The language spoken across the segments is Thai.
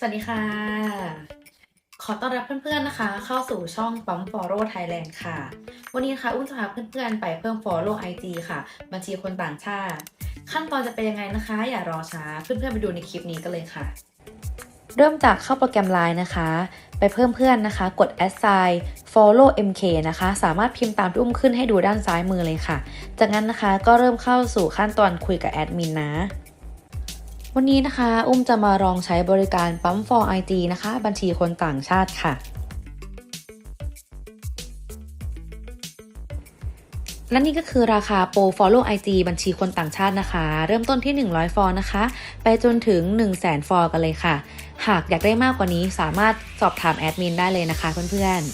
สวัสดีค่ะ ขอต้อนรับเพื่อนๆนะคะ เข้าสู่ช่องปั๊ม Follow Thailand ค่ะ วันนี้นะคะอุ้มจะพาเพื่อนๆไปเพิ่ม Follow IG ค่ะบัญชีคนต่างชาติ ขั้นตอนจะเป็นยังไงนะคะ อย่ารอช้าเพื่อนๆไปดูในคลิปนี้กันเลยค่ะ เริ่มจากเข้าโปรแกรม Line นะคะ ไปเพิ่มเพื่อนนะคะ กด assign follow mk นะคะ สามารถพิมพ์ตามที่อุ้มขึ้นให้ดูด้านซ้ายมือเลยค่ะ จากนั้นนะคะก็เริ่มเข้าสู่ขั้นตอนคุยกับแอดมินนะ วันนี้นะคะ อุ้มจะมาลองใช้บริการปั๊ม for IG นะคะ บัญชีคนต่างชาติค่ะ และนี่ก็คือราคาโปร follow IG บัญชีคนต่างชาตินะคะ เริ่มต้นที่ 100 ฟอนะคะ ไปจนถึง 1 0 0 0 0แฟอกันเลยค่ะ หากอยากได้มากกว่านี้สามารถสอบถามแอดมินได้เลยนะคะเพื่อนๆ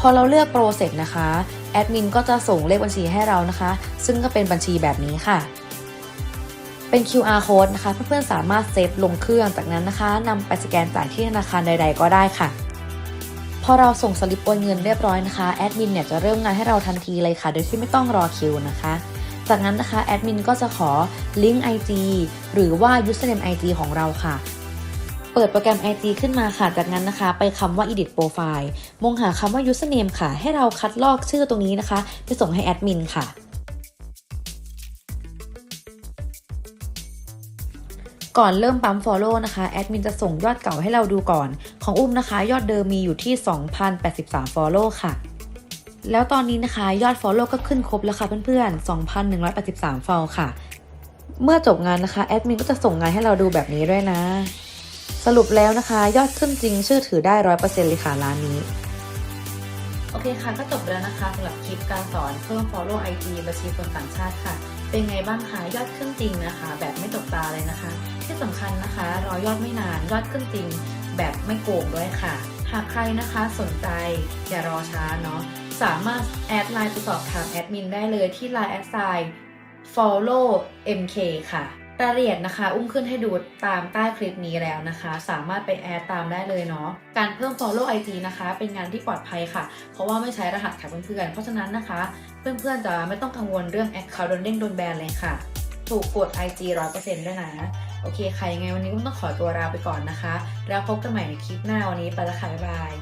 พอเราเลือกโปรเสร็จนะคะ แอดมินก็จะส่งเลขบัญชีให้เรานะคะ ซึ่งก็เป็นบัญชีแบบนี้ค่ะ เป็น QR code นะคะ เพื่อนๆสามารถเซฟลงเครื่องจากนั้นนะคะนำไปสแกนจ่ายที่ธนาคารใด ๆ ก็ได้ค่ะ พอเราส่งสลิปโอนเงินเรียบร้อยนะคะแอดมินเนี่ยจะเริ่มงานให้เราทันทีเลยค่ะ โดยที่ไม่ต้องรอคิวนะคะจากนั้นนะคะแอดมินก็จะขอลิงก์ IG หรือว่า username IG ของเราค่ะ เปิดโปรแกรม IG ขึ้นมาค่ะ จากนั้นนะคะ ไปคำว่า edit profile มองหาคำว่า username ค่ะ ให้เราคัดลอกชื่อตรงนี้นะคะ ไปส่งให้แอดมินค่ะก่อนเริ่มปั๊ม follow นะคะแอดมินจะส่งยอดเก่าให้เราดูก่อน ของอุ้มนะคะ ยอดเดิมมีอยู่ที่ 2,083 follow ค่ะ แล้วตอนนี้นะคะยอด follow ก็ขึ้นครบแล้วค่ะเพื่อนๆ 2,183 follow ค่ะ เมื่อจบงานนะคะแอดมินก็จะส่งงานให้เราดูแบบนี้ด้วยนะ สรุปแล้วนะคะ ยอดขึ้นจริงชื่อถือได้100%เปอร์เซ็นต์เลยค่ะร้านนี้ โอเคค่ะ ก็จบแล้วนะคะสำหรับคลิปการสอนเพิ่ม follow IG บัญชีคนต่างชาติค่ะ เป็นไงบ้างคะยอดขึ้นจริงนะคะ แบบไม่ตกตาเลยนะคะ ที่สำคัญนะคะรอยอดไม่นานยอดขึ้นจริง แบบไม่โกงด้วยค่ะ หากใครนะคะสนใจอย่ารอช้าเนาะสามารถแอดไลน์ไปสอบถามแอดมินได้เลยที่ Line แอดไซน์ follow mk ค่ะ รายละเอียดนะคะ อุ้มขึ้นให้ดูตามใต้คลิปนี้แล้วนะคะ สามารถไปแอดตามได้เลยเนาะ การเพิ่ม follow IG นะคะ เป็นงานที่ปลอดภัยค่ะ เพราะว่าไม่ใช้รหัสค่ะเพื่อนๆ เพราะฉะนั้นนะคะ เพื่อนๆจะไม่ต้องกังวลเรื่อง Account โดนเด้งโดนแบนเลยค่ะ ถูกกด IG 100%ด้วยนะ โอเคค่ะยังไงวันนี้ก็ต้องขอตัวลาไปก่อนนะคะ แล้วพบกันใหม่ในคลิปหน้าวันนี้ไปล้วค่ะบ๊ายบาย